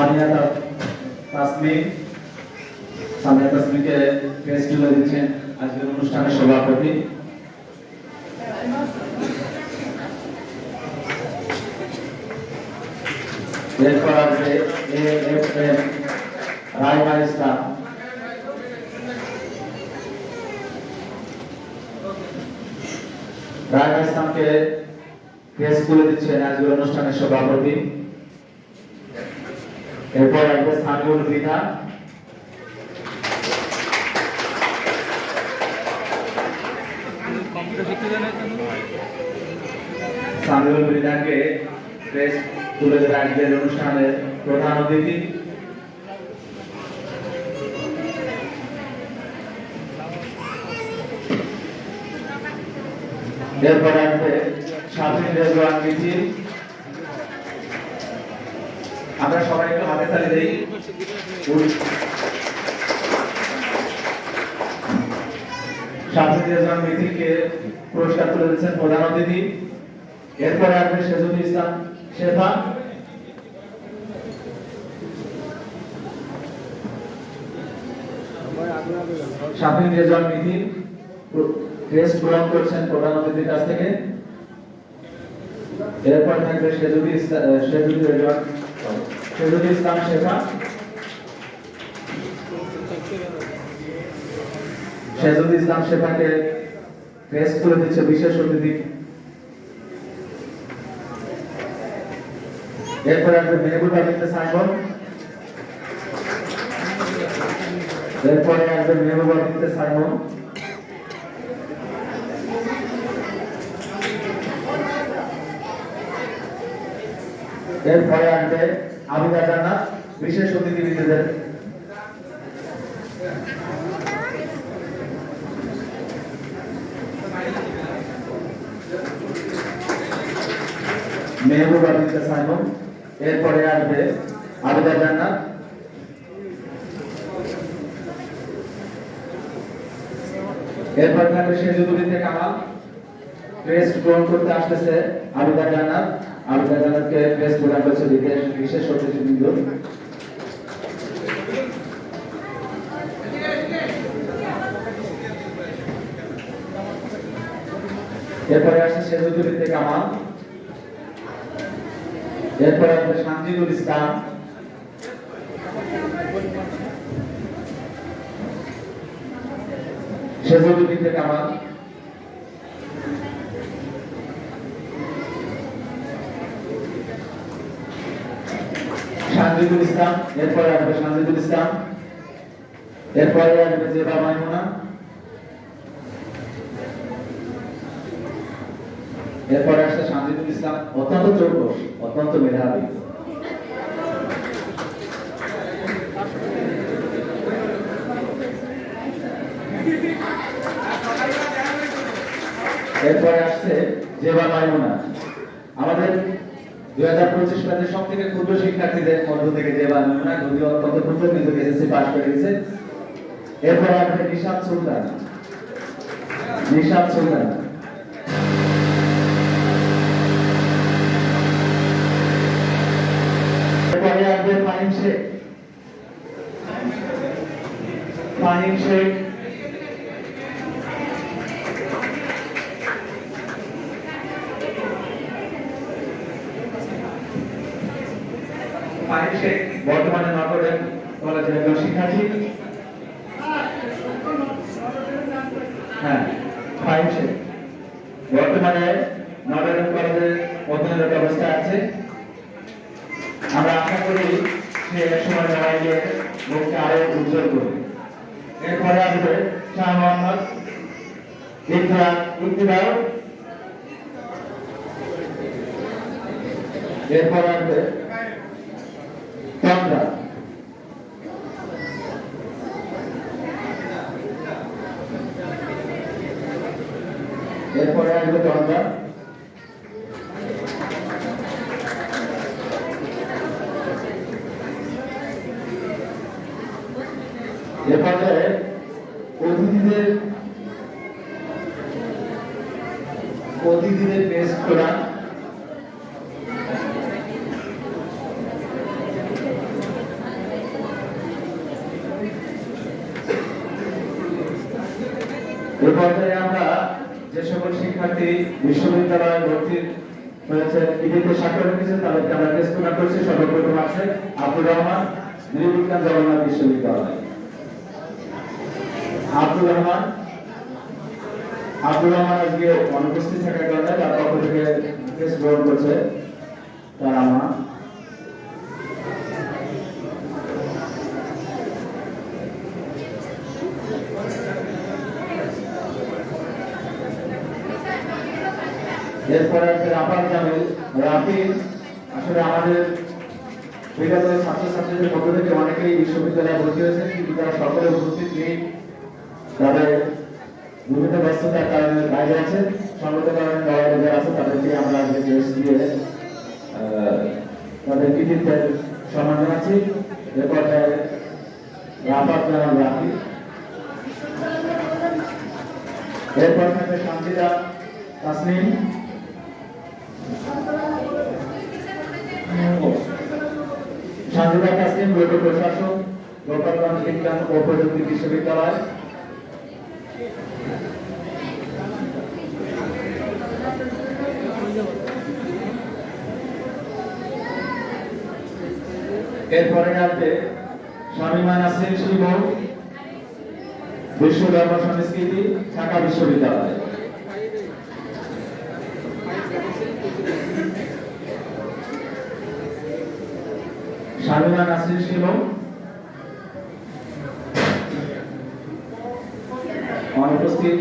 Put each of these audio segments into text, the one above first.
সামিয়া তা- তাসমিন সামিয়া তাসমিনকে প্রেস তুলে দিচ্ছেন আজকের অনুষ্ঠানের সভাপতি। এরপর আসবে A F M Raima Islam press তুলে দিচ্ছেন আজকের অনুষ্ঠানের সভাপতি। এরপর আসবে সামিউল রিনা সামিউল রিনাকে প্রেস তুলে দেবে আজকের অনুষ্ঠানের প্রধান অতিথি। এরপর আসবে স্বাধীন রেজওয়ান মিছিল আমরা সবাই একটু হাতে তালি দিই। মিছিলকে পুরস্কার তুলে দিচ্ছেন প্রধান অতিথি। এরপরে আসবে সেজুল ইসলাম শেফা। টেস্ট গ্রহণ করছেন প্রধান অতিথির কাছ থেকে। এরপর থাকবে সেজুদি রেজওয়ান সেজুদি ইসলাম শেখা সেজুদি ইসলাম শেখাকে প্রেস করে দিচ্ছে বিশেষ অতিথি। এরপর আসবে মেহবুব আবিদ সাইমন। এরপরে আসবে মেহবুব আবিদ সাইমন। এরপরে আসবে আবিদা জান্নাত বিশেষ অতিথি বিশেষের মেহবুব আবিদ সাইমন, এরপরে আসবে আবিদা জান্নাত এরপর থাকবে শেজুদুলিতে কামাল। ক্রেস্ট গ্রহণ করতে আসতেছে আবিদা জান্নাত জান্নাতকে ক্রেস্ট প্রদান করছে বিশেষ অতিথিবৃন্দ এরপরে আসছে কামাল। এরপরে আসবে শান্তিদুল ইসলাম। শেজুদুলিতে কামাল। শান্তিদুল ইসলাম, এরপরে আসবে শান্তিদুল ইসলাম, এরপরে আসবে জেবা মাইমুনা, এরপরে আসছে শান্তিদুল ইসলাম, অত্যন্ত চৌকস, অত্যন্ত মেধাবী। এরপরে আসছে জেবা মাইমুনা। আমাদের দুই হাজার পঁচিশ সালে সব থেকে ক্ষুদ্র শিক্ষার্থীদের মধ্য থেকে জেবা মাইমুনা যদিও অত্যন্ত কিন্তু এসএসসি পাস করে গেছে এরপরে আসবে নিশাদ সুলতান। নিশাদ সুলতান। এরপরে আসবে ফাহিম শেখ। ফাহিম শেখ। ফাহিম বর্তমানে নটরডেম কলেজের একজন শিক্ষার্থী। হ্যাঁ বর্তমানে নটরডেম কলেজের অধ্যয়নরত অবস্থায় আছে। আমরা আশা করি সে এক সময় লড়াইয়ে মুখকে আরও উজ্জ্বল করবে। এরপরে আসবে শাহ মোহাম্মদ ইকরা ইকতিদার এরপর আসবে চন্দ্রা এরপরে আসবে চন্দ্রা এ পর্যায়ে অতিথিদের অতিথিদের পেশ করা এই পর্যায়ে আমরা যে সকল শিক্ষার্থী বিশ্ববিদ্যালয়ে ভর্তি হয়েছে ইডিতে স্বাক্ষর রেখেছে তাদেরকে আমরা প্রদান করছি। সর্বপ্রথম আছে আব্দুর রহমান নৃবিজ্ঞান জগন্নাথ বিশ্ববিদ্যালয়। আব্দুর রহমান আব্দুর রহমান আজকে অনুপস্থিত থাকার কারণে তার পক্ষ থেকে টেস্ট গ্রহণ করছে তার আমা এরপরে আছে রাফাল জামিল রাফিল। আসলে আমাদের বিগত ছাত্রছাত্রীদের মধ্য থেকে অনেকেই বিশ্ববিদ্যালয়ে ভর্তি হয়েছে, কিন্তু তারা সকলে উপস্থিত নেই। তাদের বিভিন্ন ব্যস্ততার কারণে বাইরে আছে। সঙ্গত কারণে যারা আছে, তাদেরকে আমরা আজকে দিয়ে তাদের কৃতিত্বের সম্মান জানাচ্ছি। এরপর রাফাত জানাল রাফি এরপর থাকবে শান্তিদা তাসনিম। রোড প্রশাসক গোপালগঞ্জ বিজ্ঞান ও প্রযুক্তি বিশ্ববিদ্যালয়। এরপরে আসবে স্বামীমা নাসরিন শিব, বিশ্ব ধর্ম সংস্কৃতি, ঢাকা বিশ্ববিদ্যালয়। স্বামীমা নাসরিন শিব অনুপস্থিত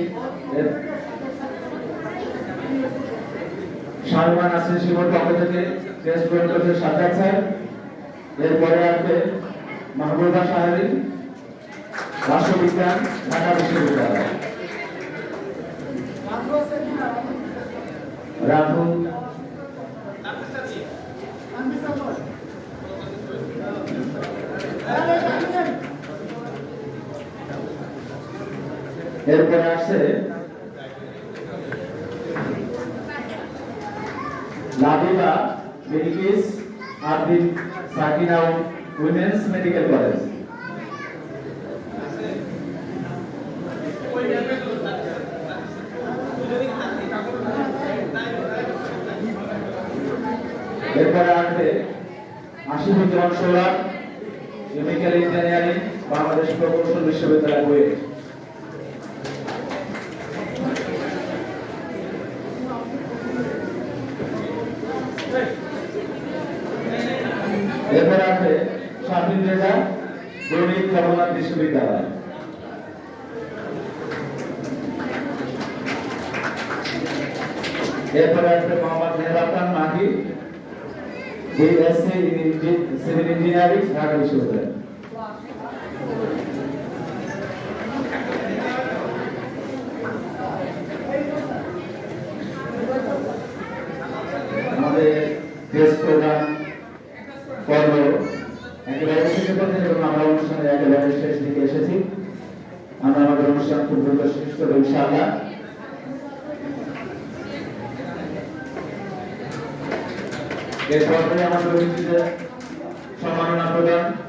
শাহরুমান নাসরিন শিবর পক্ষ থেকে টেস্ট করছে সাজ্জাদ স্যার এরপরে আসবে মাহবুবা সাহারি রাষ্ট্রবিজ্ঞান, ঢাকা বিশ্ববিদ্যালয়। রাধু এরপরে আসছে লাবিবা মেডিকেস আরবিন সাকিনা উইমেন্স মেডিকেল কলেজ। এরপরে আসবে আশিফুজ্জামান সৌরভ কেমিক্যাল ইঞ্জিনিয়ারিং, বাংলাদেশ প্রকৌশল বিশ্ববিদ্যালয় বইয়ে এরপর আছে শাহিন রেজা গণিত জগন্নাথ বিশ্ববিদ্যালয় এরপর আসবে Mohammad Mehratan Mahi BSc civil engineering Dhaka বিশ্ববিদ্যালয় আমাদের দেশ প্রধান পর্ব একেবারে শেষে পর্যায়ে এবং আমরা অনুষ্ঠানের শেষ দিকে এসেছি। আমরা আমাদের অনুষ্ঠান খুব দ্রুত শেষ করব, ইনশাআল্লাহ। এরপরে আমাদের সম্মাননা প্রদান।